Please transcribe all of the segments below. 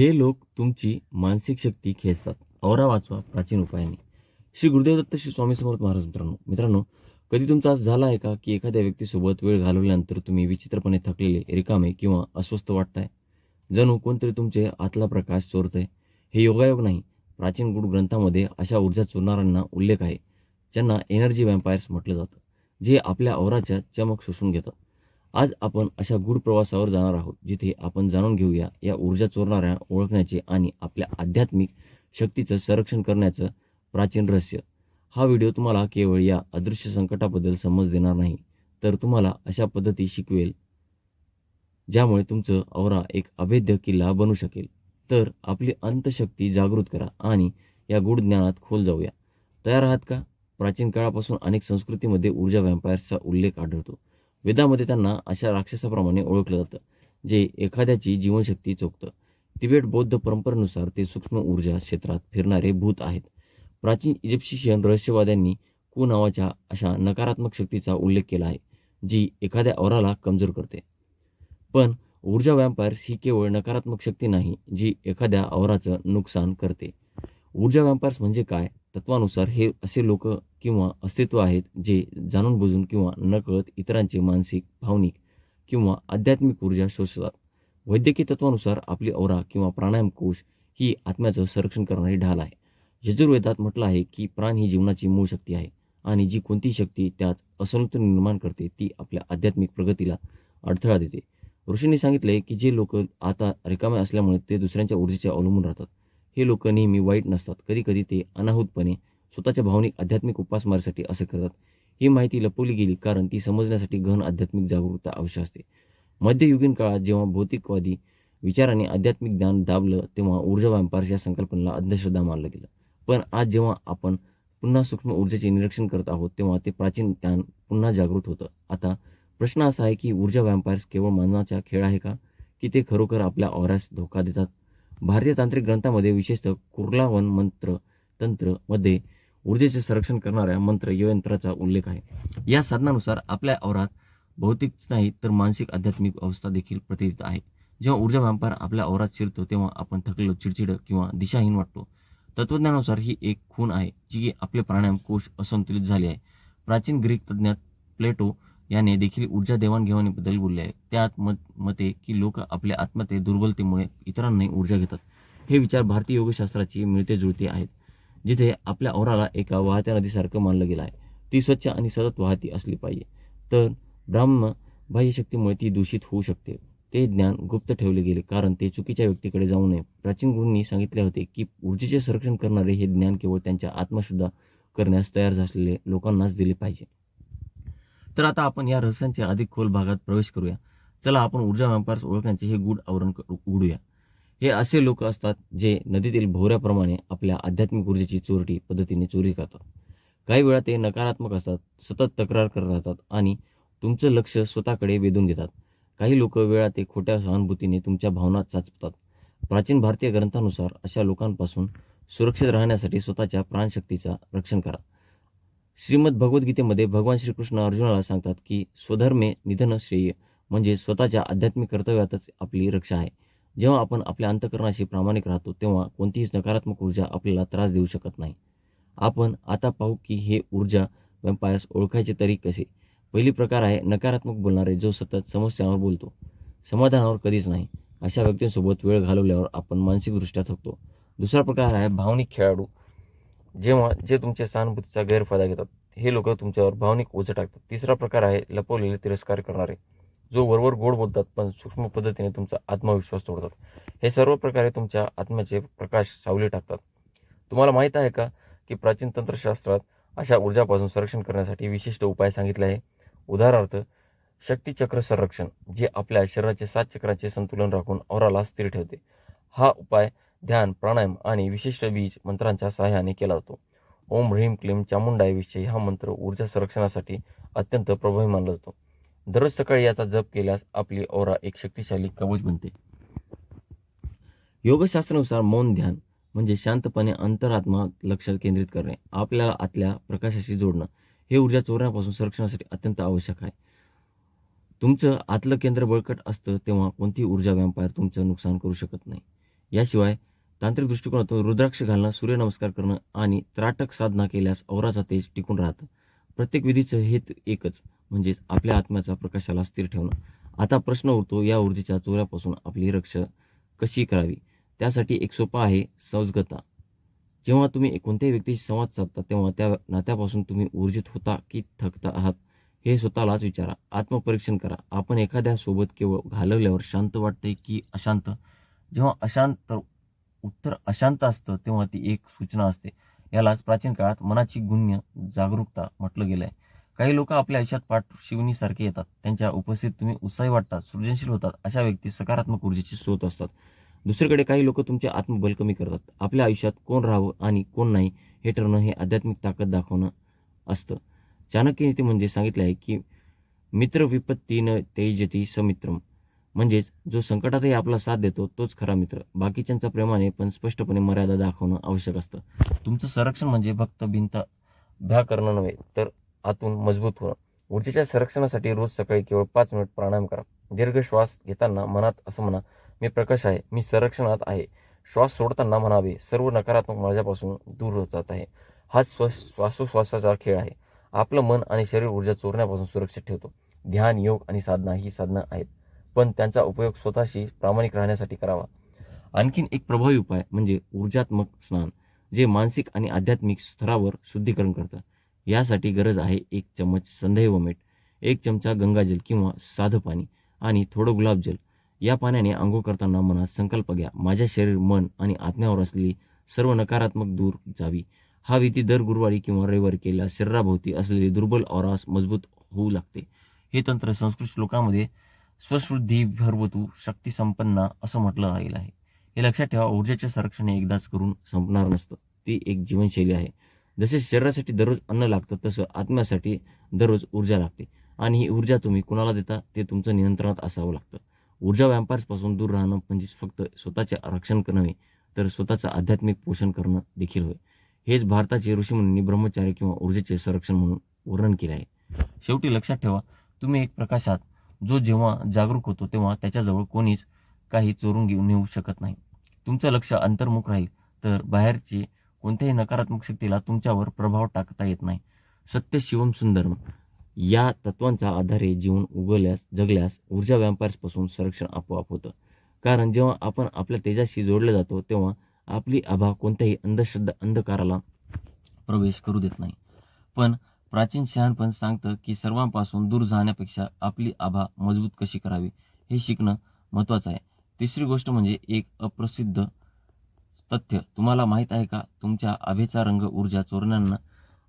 हे लोक तुमची मानसिक शक्ती खेचतात. औरा वाचवा प्राचीन उपायाने. श्री गुरुदेव दत्त श्री स्वामी समर्थ महाराज मित्रांनो मित्रांनो कधी तुमचा आज झाला आहे का की एखाद्या व्यक्तीसोबत वेळ घालवल्यानंतर तुम्ही विचित्रपणे थकलेले रिकामे किंवा अस्वस्थ वाटताय? जणू कोणतरी तुमचे आतला प्रकाश चोरतंय. हे योगायोग नाही. प्राचीन गुड ग्रंथामध्ये अशा ऊर्जा चोरणाऱ्यांना उल्लेख आहे ज्यांना एनर्जी व्हॅम्पायर्स म्हटलं जातं जे आपल्या औराच्या चमक शोषून घेतात. आज आपण अशा गूढ प्रवासावर जाणार आहोत जिथे आपण जाणून घेऊया या ऊर्जा चोरणाऱ्या ओळखण्याचे आणि आपल्या आध्यात्मिक शक्तीचं संरक्षण करण्याचं प्राचीन रहस्य. हा व्हिडिओ तुम्हाला केवळ या अदृश्य संकटाबद्दल समज देणार नाही तर तुम्हाला अशा पद्धती शिकवेल ज्यामुळे तुमचं औरा एक अभेद्य किल्ला बनू शकेल. तर आपली अंतशक्ती जागृत करा आणि या गूढ ज्ञानात खोल जाऊया. तयार आहात का? प्राचीन काळापासून अनेक संस्कृतीमध्ये ऊर्जा व्हॅम्पायर्सचा उल्लेख आढळतो. वेदामध्ये त्यांना अशा राक्षसाप्रमाणे ओळखलं जातं जे एखाद्याची जीवनशक्ती चोखतं. तिबेट बौद्ध परंपरेनुसार ते सूक्ष्म ऊर्जा क्षेत्रात फिरणारे भूत आहेत. प्राचीन इजिप्शियन रहस्यवाद्यांनी कु नावाच्या अशा नकारात्मक शक्तीचा उल्लेख केला आहे जी एखाद्या औराला कमजोर करते. पण ऊर्जा व्याम्पायर्स ही केवळ नकारात्मक शक्ती नाही जी एखाद्या औराचं नुकसान करते. ऊर्जा व्याम्पायर्स म्हणजे काय? तत्वानुसार हे असे लोक किंवा अस्तित्व आहेत जे जाणून बुजून किंवा नकळत इतरांचे मानसिक भावनिक किंवा आध्यात्मिक ऊर्जा शोषतात. वैद्यकीय तत्वानुसार आपली औरा किंवा प्राणायाम कोश ही आत्म्याचं संरक्षण करणारी ढाल आहे. यजुर्वेदात म्हटलं आहे की प्राण ही जीवनाची मूळ शक्ती आहे आणि जी कोणती शक्ती त्यात असंतुलन निर्माण करते ती आपल्या आध्यात्मिक प्रगतीला अडथळा देते. ऋषींनी सांगितले की जे लोक आता रिकामे असल्यामुळे ते दुसऱ्यांच्या ऊर्जेचे अवलंबून राहतात. हे लोक नेहमी वाईट नसतात. कधी कधी ते अनाहूतपणे स्वतःच्या भावनिक आध्यात्मिक उपासमारीसाठी असे करतात. ही माहिती लपवली गेली कारण ती समजण्यासाठी गहन आध्यात्मिक जागरूकता आवश्यक असते. मध्ययुगीन काळात जेव्हा भौतिकवादी विचाराने आध्यात्मिक ज्ञान दाबलं तेव्हा ऊर्जा व्यापार या संकल्पनेला अंधश्रद्धा मानलं गेलं. पण आज जेव्हा आपण पुन्हा सूक्ष्म ऊर्जेचे निरीक्षण करत आहोत तेव्हा ते प्राचीन ज्ञान पुन्हा जागृत होतं. आता प्रश्न असा आहे की ऊर्जा व्याम्पायर्स केवळ मानवाचा खेळ आहे का? की ते खरोखर आपल्या औऱ्यास धोका देतात? भारतीय तांत्रिक ग्रंथामध्ये विशेषतः कुर्लावन मंत्र तंत्रमध्ये ऊर्जेचे संरक्षण करणाऱ्या मंत्र यंत्राचा उल्लेख आहे. या साधनानुसार आपल्या औरात भौतिक नाही तर मानसिक आध्यात्मिक अवस्था देखील प्रतिष्ठित आहे. जेव्हा ऊर्जा व्यापार आपल्या औरात शिरतो तेव्हा आपण थकलेलो चिडचिड किंवा दिशाहीन वाटतो. तत्वज्ञानानुसार ही एक खूण आहे जी आपले प्राणायाम कोश असंतुलित झाले आहे. प्राचीन ग्रीक तज्ज्ञात प्लेटो याने देखील ऊर्जा देवाणघेवाणीबद्दल बोलले आहे. त्यात मत मते की लोक आपल्या आत्मते दुर्बलतेमुळे इतरांनाही ऊर्जा घेतात. हे विचार भारतीय योगशास्त्राची मिळते जुळते आहेत. जिथे आपल्या औराला एका वाहत्या नदीसारखं मानलं गेलं आहे. ती स्वच्छ आणि सतत वाहती असली पाहिजे. तर ब्राह्म बाह्यशक्तीमुळे ती दूषित होऊ शकते. ते ज्ञान गुप्त ठेवले गेले कारण ते चुकीच्या व्यक्तीकडे जाऊ नये. प्राचीन गुरूंनी सांगितले होते की ऊर्जेचे संरक्षण करणारे हे ज्ञान केवळ त्यांच्या आत्मशुद्धा करण्यास तयार झालेले लोकांनाच दिले पाहिजे. तर आता आपण या रहस्यांच्या अधिक खोल भागात प्रवेश करूया. चला आपण ऊर्जा व्यापार ओळखण्याचे हे गूढ आवरण उघडूया. हे असे लोक असतात जे नदीतील भोवऱ्याप्रमाणे आपल्या आध्यात्मिक ऊर्जेची चोरटी पद्धतीने चोरी करतात. काही वेळा ते नकारात्मक असतात सतत तक्रार करत राहतात आणि तुमचं लक्ष स्वतःकडे वेधून घेतात. काही लोक वेळा ते खोट्या सहानुभूतीने तुमच्या भावना चाचपतात. प्राचीन भारतीय ग्रंथानुसार अशा लोकांपासून सुरक्षित राहण्यासाठी स्वतःच्या प्राणशक्तीचा रक्षण करा. श्रीमद भगवद्गीतेमध्ये भगवान श्रीकृष्ण अर्जुनाला सांगतात की स्वधर्मे निधन श्रेय म्हणजे स्वतःच्या आध्यात्मिक कर्तव्यातच आपली रक्षा आहे. जेव्हा आपण आपल्या अंतकरणाशी प्रामाणिक राहतो तेव्हा कोणतीही नकारात्मक ऊर्जा आपल्याला त्रास देऊ शकत नाही. आपण आता पाहू की हे ऊर्जा वॅम्पायर्स ओळखायचे तरी कसे? पहिली प्रकार आहे नकारात्मक बोलणारे जो सतत समस्यांवर बोलतो. समाधानावर कधीच नाही. अशा व्यक्तींसोबत वेळ घालवल्यावर आपण मानसिकदृष्ट्या थकतो. दुसरा प्रकार आहे भावनिक खेळाडू. जेव्हा जे तुमच्या सहानुभूतीचा गैरफायदा घेतात हे लोक तुमच्यावर भावनिक ओझं टाकतात. तिसरा प्रकार आहे लपवलेले तिरस्कार करणारे. जो वरवर गोड बोलतात पण सूक्ष्म पद्धतीने तुमचा आत्मविश्वास तोडतात. हे सर्व प्रकारे तुमच्या आत्म्याचे प्रकाश सावली टाकतात. तुम्हाला माहीत आहे का की प्राचीन तंत्रशास्त्रात अशा ऊर्जापासून संरक्षण करण्यासाठी विशिष्ट उपाय सांगितले आहे? उदाहरणार्थ शक्तिचक्र संरक्षण जे आपल्या शरीराचे सात चक्राचे संतुलन राखून औराला स्थिर ठेवते. हा उपाय ध्यान प्राणायाम आणि विशिष्ट बीज मंत्रांच्या सहाय्याने केला जातो. ओम ह्रीम क्लीम चामुंडाईविषयी हा मंत्र ऊर्जा संरक्षणासाठी अत्यंत प्रभावी मानला जातो. दररोज सकाळी याचा जप केल्यास आपली ओरा एक शक्तिशाली कवच बनते. योगशास्त्रानुसार मौन ध्यान म्हणजे शांतपणे अंतरात्मा लक्ष केंद्रित करणे आपल्याला आतल्या प्रकाशाशी जोडणं. हे ऊर्जा चोरण्यापासून संरक्षणासाठी अत्यंत आवश्यक आहे. तुमचं आतलं केंद्र बळकट असतं तेव्हा कोणती ऊर्जा व्यापार तुमचं नुकसान करू शकत नाही. याशिवाय तांत्रिक दृष्टिकोनातून रुद्राक्ष घालणं सूर्यनमस्कार करणं आणि त्राटक साधना केल्यास औराचा तेज टिकून राहतं. प्रत्येक विधीचं हेत एकच म्हणजेच आपल्या आत्म्याचा प्रकाशाला स्थिर ठेवणं. आता प्रश्न उरतो या ऊर्जेच्या चोऱ्यापासून आपली रक्ष कशी करावी? त्यासाठी एक सोपा आहे सौजगता. जेव्हा तुम्ही कोणत्याही व्यक्तीशी संवाद साधता तेव्हा त्या नात्यापासून तुम्ही ऊर्जित होता की थकता आहात? हे स्वतःलाच विचारा. आत्मपरीक्षण करा. आपण एखाद्या सोबत केवळ घालवल्यावर शांत वाटते की अशांत? जेव्हा अशांत उत्तर अशांत असतं तेव्हा ती एक सूचना असते. यालाच प्राचीन काळात मनाची गुण्य जागरूकता म्हटलं गेलं आहे काही लोक आपल्या आयुष्यात पाठशिवणीसारखे येतात. त्यांच्या उपस्थितीत तुम्ही उत्साही वाटतात सृजनशील होतात. अशा व्यक्ती सकारात्मक ऊर्जेचे स्रोत असतात. दुसरीकडे काही लोक तुमचे आत्मबल कमी करतात. आपल्या आयुष्यात कोण राहावं आणि कोण नाही हे ठरवणं हे आध्यात्मिक ताकद दाखवणं असतं. चाणक्य नीती म्हणजे सांगितलं आहे की मित्र विपत्ती न तेजती समित्रम. म्हणजेच जो संकटातही आपला साथ देतो तोच खरा मित्र. बाकीच्यांचा प्रेमाने पण स्पष्टपणे मर्यादा दाखवणं आवश्यक असतं. तुमचं संरक्षण म्हणजे फक्त भिंत भ्या करणं नव्हे तर आतून मजबूत होणं. ऊर्जेच्या संरक्षणासाठी रोज सकाळी केवळ पाच मिनिट प्राणायाम करा. दीर्घ श्वास घेताना मनात असं म्हणा मी प्रकाश आहे मी संरक्षणात आहे. श्वास सोडताना म्हणावे सर्व नकारात्मक माझ्यापासून दूर होत जात आहे. हाच स्व श्वासोश्वासाचा खेळ आहे. आपलं मन आणि शरीर ऊर्जा चोरण्यापासून सुरक्षित ठेवतो. ध्यान योग आणि साधना ही साधनं आहेत. पण त्यांचा उपयोग स्वतःशी प्रामाणिक राहण्यासाठी करावा. आणखीन एक प्रभावी उपाय म्हणजे ऊर्जात्मक स्नान जे मानसिक आणि आध्यात्मिक स्तरावर शुद्धीकरण करतं. यासाठी गरज आहे एक चम्मच संदैव मीठ एक चमचा गंगाजल किंवा साधं पाणी आणि थोडं गुलाबजल या पाण्याने आंघोळ करताना मनात संकल्प घ्या. माझ्या शरीर मन आणि आत्म्यावर असलेली सर्व नकारात्मक दूर जावी. हा विधी दर गुरुवारी किंवा रविवारी केल्यास शरीराभोवती असलेली दुर्बल औरास मजबूत होऊ लागते. हे तंत्र संस्कृत श्लोकामध्ये स्वशुद्धी भरवतू शक्ती संपन्ना असं म्हटलं गेलं आहे. हे लक्षात ठेवा ऊर्जेचे संरक्षण हे एकदाच करून संपणार नसतं. ती एक जीवनशैली आहे. जसे शरीरासाठी दररोज अन्न लागतं तसं आत्म्यासाठी दररोज ऊर्जा लागते. आणि ही ऊर्जा तुम्ही कुणाला देता ते तुमचं नियंत्रणात असावं लागतं. ऊर्जा व्यापारपासून दूर राहणं म्हणजे फक्त स्वतःचे रक्षण नव्हे तर स्वतःचं आध्यात्मिक पोषण करणं देखील होय. हेच भारताचे ऋषीमुनींनी ब्रह्मचार्य किंवा ऊर्जेचे संरक्षण म्हणून वर्णन केले आहे. शेवटी लक्षात ठेवा तुम्ही एक प्रकाशात जो जेव्हा जागरूक होतो तेव्हा त्याच्याजवळ कोणीच काही चोरून घेऊन नेऊ शकत नाही. तुमचं लक्ष अंतर्मुख राहील तर बाहेरचे कोणत्याही नकारात्मक शक्तीला तुमच्यावर प्रभाव टाकता येत नाही. सत्य शिवम सुंदरम या तत्वांचा आधारे जीवन उगवल्यास जगल्यास ऊर्जा व्यापारपासून संरक्षण आपोआप होतं. कारण जेव्हा आपण आपल्या तेजाशी जोडले जातो तेव्हा आपली आभा कोणत्याही अंधश्रद्धा अंधकाराला प्रवेश करू देत नाही. पण प्राचीन शहाणपण सांगतं की सर्वांपासून दूर जाण्यापेक्षा आपली आभा मजबूत कशी करावी हे शिकणं महत्त्वाचं आहे. तिसरी गोष्ट म्हणजे एक अप्रसिद्ध तथ्य. तुम्हाला माहीत आहे का? तुमच्या आभेचा रंग ऊर्जा चोरण्यांना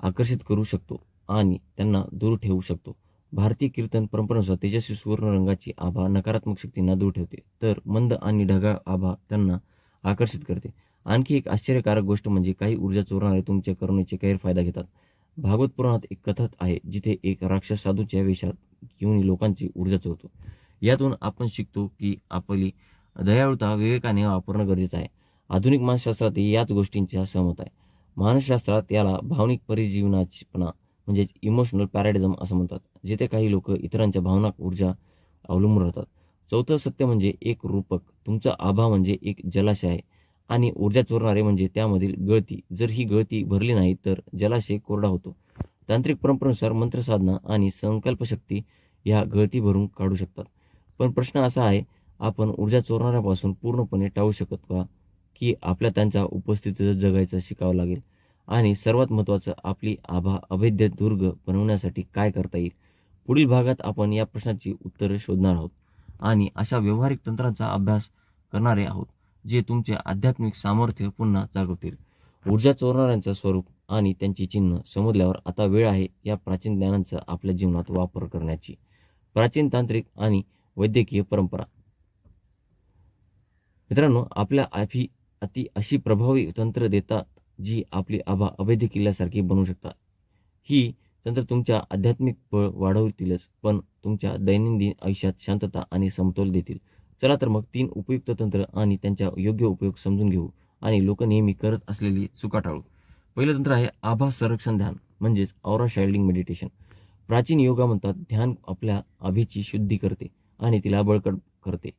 आकर्षित करू शकतो आणि त्यांना दूर ठेवू शकतो. भारतीय कीर्तन परंपरेनुसार तेजस्वी सुवर्ण रंगाची आभा नकारात्मक शक्तींना दूर ठेवते तर मंद आणि ढगाळ आभा त्यांना आकर्षित करते. आणखी एक आश्चर्यकारक गोष्ट म्हणजे काही ऊर्जा चोरणारे तुमच्या करुणेचे गैरफायदा घेतात. भागवत पुराणात एक कथत आहे जिथे एक राक्षस साधूच्या वेशात घेऊन लोकांची ऊर्जा चोरतो. यातून आपण शिकतो की आपली दयाळुता विवेकाने वापरणं गरजेचं आहे. आधुनिक मानसशास्त्रात याच गोष्टींचा सहमत आहे. मानसशास्त्रात याला भावनिक परिजीवनाचीपणा म्हणजेच इमोशनल पॅराडिझम असं म्हणतात जिथे काही लोक इतरांच्या भावना ऊर्जा अवलंबून राहतात. चौथं सत्य म्हणजे एक रूपक. तुमचा आभा म्हणजे एक जलाशय आहे. आणि ऊर्जा चोरणारे म्हणजे त्यामधील गळती. जर ही गळती भरली नाही तर जलाशय कोरडा होतो. तांत्रिक परंपरेनुसार मंत्रसाधना आणि संकल्पशक्ती ह्या गळती भरून काढू शकतात. पण प्रश्न असा आहे आपण ऊर्जा चोरणाऱ्यापासून पूर्णपणे टाळू शकत का? की आपल्या त्यांच्या उपस्थितीत जगायचं शिकावं लागेल? आणि सर्वात महत्त्वाचं आपली आभा अभेद्य दुर्ग बनवण्यासाठी काय करता येईल? पुढील भागात आपण या प्रश्नाची उत्तरे शोधणार आहोत. आणि अशा व्यावहारिक तंत्रांचा अभ्यास करणारे आहोत. जे तुमचे आध्यात्मिक सामर्थ्य पुन्हा जागवतील. ऊर्जा चोरणाऱ्यांचं स्वरूप आणि त्यांची चिन्ह समजल्यावर आता वेळ आहे या प्राचीन ज्ञानांचा आपल्या जीवनात वापर करण्याची. प्राचीन तांत्रिक आणि वैद्यकीय परंपरा. मित्रांनो आपल्या आफी अति अशी प्रभावी तंत्र देतात जी आपली आभा अवैध किल्ल्यासारखी बनवू शकतात. ही तंत्र तुमच्या आध्यात्मिक बळ वाढवतीलच पण तुमच्या दैनंदिन आयुष्यात शांतता आणि समतोल देतील. चला तर मग तीन उपयुक्त तंत्र आणि त्यांचा योग्य उपयोग समजून घेऊ आणि लोक नेहमी करत असलेली चुका टाळू. पहिलं तंत्र आहे आभा संरक्षण ध्यान म्हणजेच औरा शाइल्डिंग मेडिटेशन प्राचीन योगा म्हणतात ध्यान आपल्या आभेची शुद्धी करते आणि तिला बळकट करते.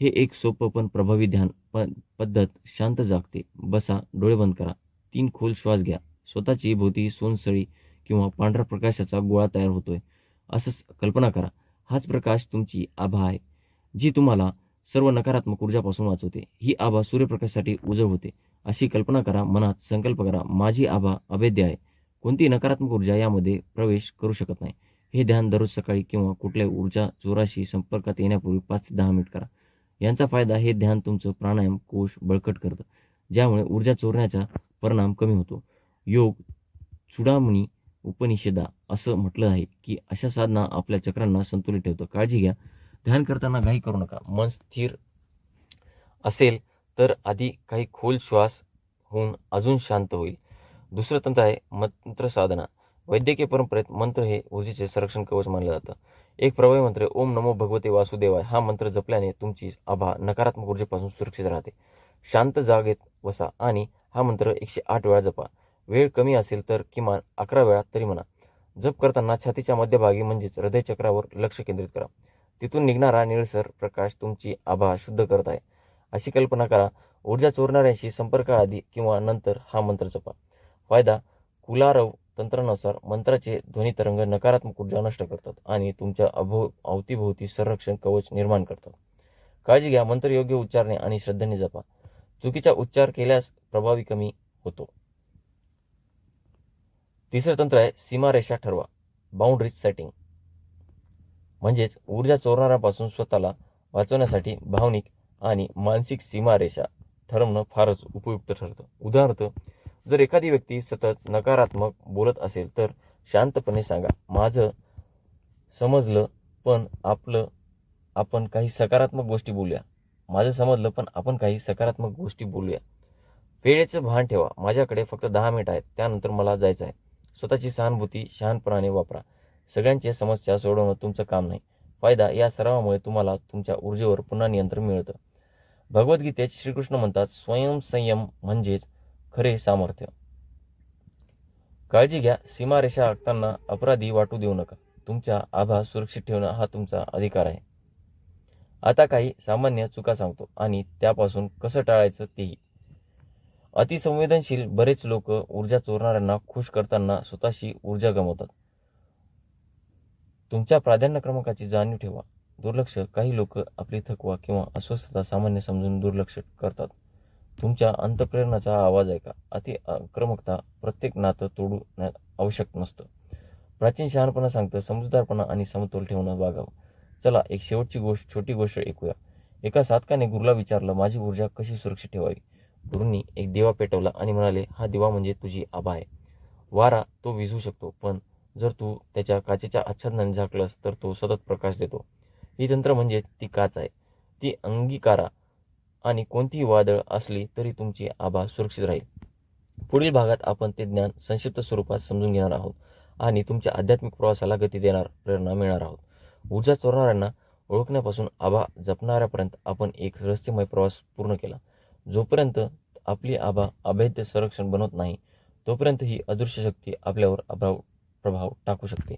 हे एक सोपं पण प्रभावी ध्यान प पद्धत शांत जागते. बसा डोळे बंद करा तीन खोल श्वास घ्या. स्वतःची भोवती सोनसळी किंवा पांढऱ्या प्रकाशाचा गोळा तयार होतोय. असं कल्पना करा. हाच प्रकाश तुमची आभा आहे. जी तुम्हाला सर्व नकारात्मक ऊर्जापासून वाचवते. ही आभा सूर्यप्रकाशासाठी उजळ होते. अशी कल्पना करा मनात संकल्प करा माझी आभा अभेद्य आहे. कोणतीही नकारात्मक ऊर्जा यामध्ये प्रवेश करू शकत नाही? हे ध्यान दररोज सकाळी किंवा कुठल्याही ऊर्जा चोराशी संपर्कात येण्यापूर्वी पाच ते दहा मिनिट करा. यांचा फायदा हे ध्यान तुमचं प्राणायाम कोश बळकट करतं. ज्यामुळे ऊर्जा चोरण्याचा परिणाम कमी होतो. योग चुडामणी उपनिषदा असं म्हटलं आहे की अशा साधना आपल्या चक्रांना संतुलित ठेवतं. काळजी घ्या. ध्यान करताना घाई करू नका. मन स्थिर असेल तर आधी काही खोल श्वास होऊन अजून शांत होईल. दुसरं तंत्र आहे मंत्र साधना. वैद्यकीय परंपरेत मंत्र हे ऊर्जेचे संरक्षण कवच मानलं जातं. एक प्रभावी मंत्र ओम नमो भगवते वासुदेवाय. हा मंत्र जपल्याने तुमची आभा नकारात्मक ऊर्जेपासून सुरक्षित राहते. शांत जागेत बसा आणि हा मंत्र एकशे आठ वेळा जपा. वेळ कमी असेल तर किमान अकरा वेळा तरी म्हणा. जप करताना छातीच्या मध्यभागी म्हणजेच हृदयचक्रावर लक्ष केंद्रित करा. तिथून निघणारा निळसर प्रकाश तुमची आभा शुद्ध करत आहे. अशी कल्पना करा. ऊर्जा चोरणाऱ्यांशी संपर्काआधी किंवा नंतर हा मंत्र जपा. फायदा कुलारव तंत्रानुसार मंत्राचे ध्वनी तरंग नकारात्मक ऊर्जा नष्ट करतात आणि तुमच्या अभो अवतीभोवती संरक्षण कवच निर्माण करतात. काळजी घ्या. मंत्र योग्य उच्चारणे आणि श्रद्धेने जपा. चुकीचा उच्चार केल्यास प्रभावी कमी होतो. तिसरं तंत्र आहे. सीमारेषा ठरवा. बाउंड्रीज सेटिंग म्हणजेच ऊर्जा चोरणाऱ्यापासून स्वतःला वाचवण्यासाठी भावनिक आणि मानसिक सीमारेषा ठरवणं फारच उपयुक्त ठरतं. उदाहरणार्थ जर एखादी व्यक्ती सतत नकारात्मक बोलत असेल तर शांतपणे सांगा माझं समजलं पण आपलं आपण काही सकारात्मक गोष्टी बोलूया. माझं समजलं पण आपण काही सकारात्मक गोष्टी बोलूया. वेळेचं भान ठेवा. माझ्याकडे फक्त दहा मिनिट आहेत. त्यानंतर मला जायचं आहे. स्वतःची सहानुभूती शहाणपणाने वापरा. सगळ्यांची समस्या सोडवणं तुमचं काम नाही. फायदा या सरावामुळे तुम्हाला तुमच्या ऊर्जेवर पुन्हा नियंत्रण मिळतं. भगवद्गीतेत श्रीकृष्ण म्हणतात स्वयंसंयम म्हणजेच खरे सामर्थ्य. काळजी घ्या सीमारेषा आखताना अपराधी वाटू देऊ नका. तुमच्या आभा सुरक्षित ठेवणं हा तुमचा अधिकार आहे. आता काही सामान्य चुका सांगतो आणि त्यापासून कसं टाळायचं तेही. अतिसंवेदनशील बरेच लोक ऊर्जा चोरणाऱ्यांना खुश करताना स्वतःशी ऊर्जा गमवतात. तुमच्या प्राधान्य क्रमांकाची जाणीव ठेवा. दुर्लक्ष काही लोक आपली थकवा किंवा अस्वस्थता सामान्य समजून दुर्लक्ष करतात. तुमच्या अंतप्रेरणाचा आवाज ऐका. अति आक्रमकता प्रत्येक नातं तोडू न- आवश्यक नसतं. प्राचीन शहाणपणा सांगतं समजूतदारपणा आणि समतोल ठेवणं वागावं. चला एक शेवटची गोष्ट छोटी गोष्ट ऐकूया. एका साधकाने गुरुला विचारलं माझी ऊर्जा कशी सुरक्षित ठेवावी? गुरुंनी एक दिवा पेटवला आणि म्हणाले हा दिवा म्हणजे तुझी आभा आहे. वारा तो विझू शकतो पण जर तू त्याच्या काचेच्या आच्छादनाने झाकलंस तर तो सतत प्रकाश देतो. ही तंत्र म्हणजे ती काच आहे. ती अंगीकारा आणि कोणतीही वादळ असली तरी तुमची आभा सुरक्षित राहील. पुढील भागात आपण ते ज्ञान संक्षिप्त स्वरूपात समजून घेणार आहोत आणि तुमच्या आध्यात्मिक प्रवासाला गती देणार प्रेरणा मिळणार आहोत. ऊर्जा चोरणाऱ्यांना ओळखण्यापासून आभा जपणाऱ्यापर्यंत आपण एक रहस्यमय प्रवास पूर्ण केला. जोपर्यंत आपली आभा अभेद्य संरक्षण बनवत नाही तोपर्यंत ही अदृश्य शक्ती आपल्यावर अभाव प्रभाव टाकू शकते.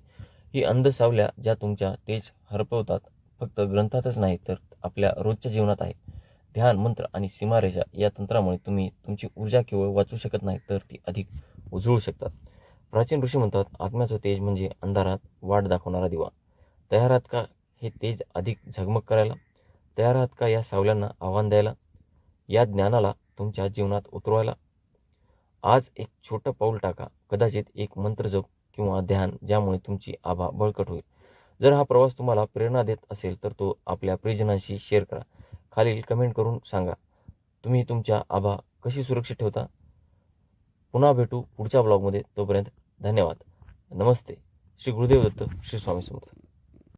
ही अंध सावल्या ज्या तुमच्या तेज हरपवतात फक्त ग्रंथातच नाही तर आपल्या रोजच्या जीवनात आहे ध्यान मंत्र आणि सीमारेषा या तंत्रामुळे तुम्ही तुमची ऊर्जा केवळ वाचू शकत नाही तर ती अधिक उजळू शकतात. प्राचीन ऋषी म्हणतात आत्म्याचं तेज म्हणजे अंधारात वाट दाखवणारा दिवा. तयार आहात का हे तेज अधिक झगमग करायला? तयार आहात का या सावल्यांना आव्हान द्यायला? या ज्ञानाला तुमच्या जीवनात उतरवायला? आज एक छोटं पाऊल टाका. कदाचित एक मंत्र जप किंवा ध्यान ज्यामुळे तुमची आभा बळकट होईल. जर हा प्रवास तुम्हाला प्रेरणा देत असेल तर तो आपल्या प्रियजनांशी शेअर करा. खालील कमेंट करून सांगा तुम्ही तुमच्या आभा कशी सुरक्षित ठेवता? पुन्हा भेटू पुढच्या ब्लॉगमध्ये तोपर्यंत धन्यवाद. नमस्ते. श्री गुरुदेव दत्त श्री स्वामी समर्थ.